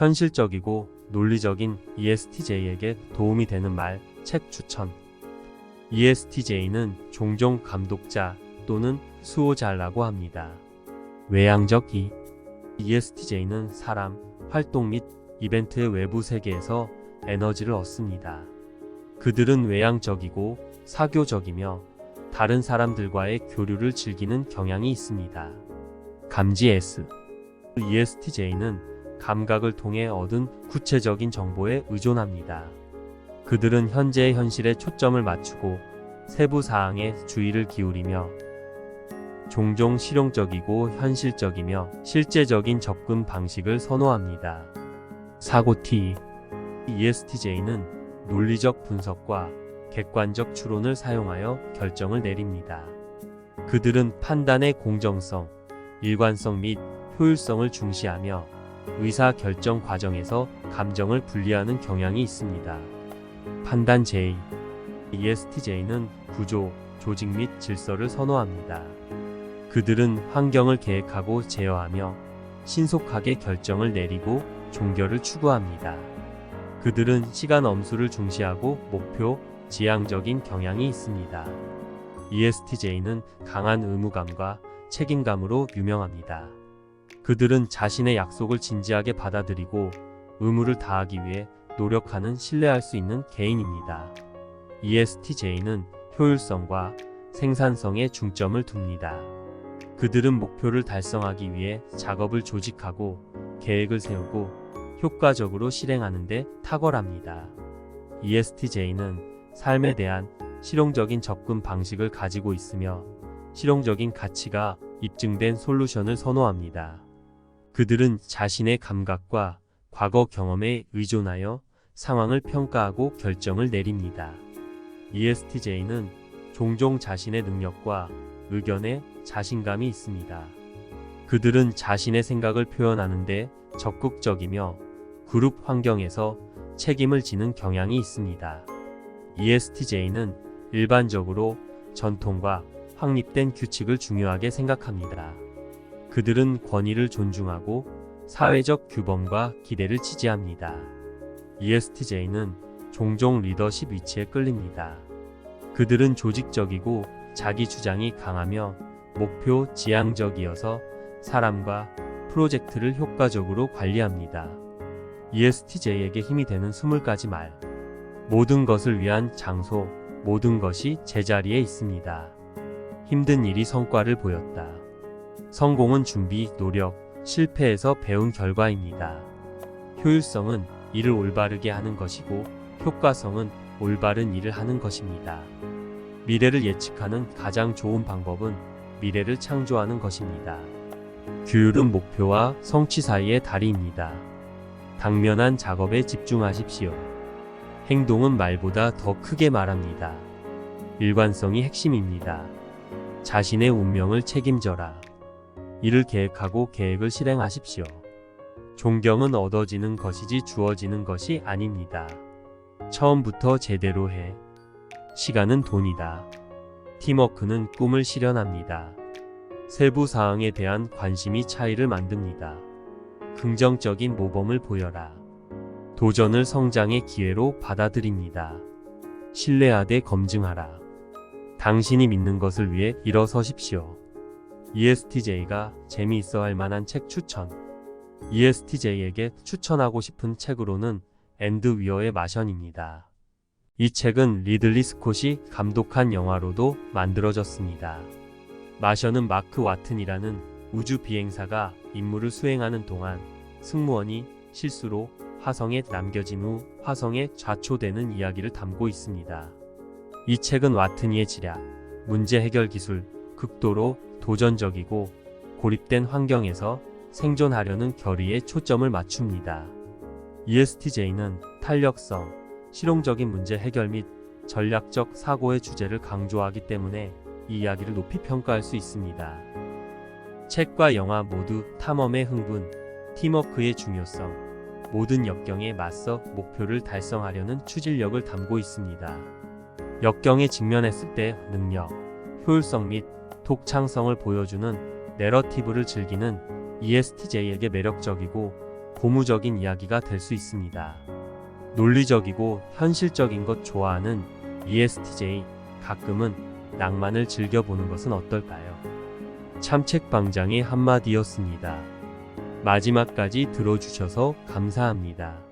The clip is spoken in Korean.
현실적이고 논리적인 ESTJ에게 도움이 되는 말, 책 추천. ESTJ는 종종 감독자 또는 수호자라고 합니다. 외향적 E ESTJ는 사람, 활동 및 이벤트의 외부 세계에서 에너지를 얻습니다. 그들은 외향적이고 사교적이며 다른 사람들과의 교류를 즐기는 경향이 있습니다. 감지 S ESTJ는 감각을 통해 얻은 구체적인 정보에 의존합니다. 그들은 현재의 현실에 초점을 맞추고 세부 사항에 주의를 기울이며 종종 실용적이고 현실적이며 실제적인 접근 방식을 선호합니다. 사고 T ESTJ는 논리적 분석과 객관적 추론을 사용하여 결정을 내립니다. 그들은 판단의 공정성, 일관성 및 효율성을 중시하며 의사 결정 과정에서 감정을 분리하는 경향이 있습니다. 판단 J ESTJ는 구조, 조직 및 질서를 선호합니다. 그들은 환경을 계획하고 제어하며 신속하게 결정을 내리고 종결을 추구합니다. 그들은 시간 엄수를 중시하고 목표, 지향적인 경향이 있습니다. ESTJ는 강한 의무감과 책임감으로 유명합니다. 그들은 자신의 약속을 진지하게 받아들이고 의무를 다하기 위해 노력하는 신뢰할 수 있는 개인입니다. ESTJ는 효율성과 생산성에 중점을 둡니다. 그들은 목표를 달성하기 위해 작업을 조직하고 계획을 세우고 효과적으로 실행하는데 탁월합니다. ESTJ는 삶에 대한 실용적인 접근 방식을 가지고 있으며 실용적인 가치가 입증된 솔루션을 선호합니다. 그들은 자신의 감각과 과거 경험에 의존하여 상황을 평가하고 결정을 내립니다. ESTJ는 종종 자신의 능력과 의견에 자신감이 있습니다. 그들은 자신의 생각을 표현하는데 적극적이며 그룹 환경에서 책임을 지는 경향이 있습니다. ESTJ는 일반적으로 전통과 확립된 규칙을 중요하게 생각합니다. 그들은 권위를 존중하고 사회적 규범과 기대를 지지합니다. ESTJ는 종종 리더십 위치에 끌립니다. 그들은 조직적이고 자기 주장이 강하며 목표 지향적이어서 사람과 프로젝트를 효과적으로 관리합니다. ESTJ에게 힘이 되는 20가지 말. 모든 것을 위한 장소, 모든 것이 제자리에 있습니다. 힘든 일이 성과를 보였다. 성공은 준비, 노력, 실패에서 배운 결과입니다. 효율성은 일을 올바르게 하는 것이고, 효과성은 올바른 일을 하는 것입니다. 미래를 예측하는 가장 좋은 방법은 미래를 창조하는 것입니다. 규율은 목표와 성취 사이의 다리입니다. 당면한 작업에 집중하십시오. 행동은 말보다 더 크게 말합니다. 일관성이 핵심입니다. 자신의 운명을 책임져라. 일을 계획하고 계획을 실행하십시오. 존경은 얻어지는 것이지 주어지는 것이 아닙니다. 처음부터 제대로 해. 시간은 돈이다. 팀워크는 꿈을 실현합니다. 세부 사항에 대한 관심이 차이를 만듭니다. 긍정적인 모범을 보여라. 도전을 성장의 기회로 받아들입니다. 신뢰하되 검증하라. 당신이 믿는 것을 위해 일어서십시오. ESTJ가 재미있어 할 만한 책 추천. ESTJ에게 추천하고 싶은 책으로는 앤드 위어의 마션입니다. 이 책은 리들리 스콧이 감독한 영화로도 만들어졌습니다. 마션은 마크 와튼이라는 우주 비행사가 임무를 수행하는 동안 승무원이 실수로 화성에 남겨진 후 화성에 좌초되는 이야기를 담고 있습니다. 이 책은 와트니의 지략, 문제 해결 기술, 극도로 도전적이고 고립된 환경에서 생존하려는 결의에 초점을 맞춥니다. ESTJ는 탄력성, 실용적인 문제 해결 및 전략적 사고의 주제를 강조하기 때문에 이 이야기를 높이 평가할 수 있습니다. 책과 영화 모두 탐험의 흥분, 팀워크의 중요성, 모든 역경에 맞서 목표를 달성하려는 추진력을 담고 있습니다. 역경에 직면했을 때 능력, 효율성 및 독창성을 보여주는 내러티브를 즐기는 ESTJ에게 매력적이고 고무적인 이야기가 될 수 있습니다. 논리적이고 현실적인 것 좋아하는 ESTJ 가끔은 낭만을 즐겨보는 것은 어떨까요? 참책방장의 한마디였습니다. 마지막까지 들어주셔서 감사합니다.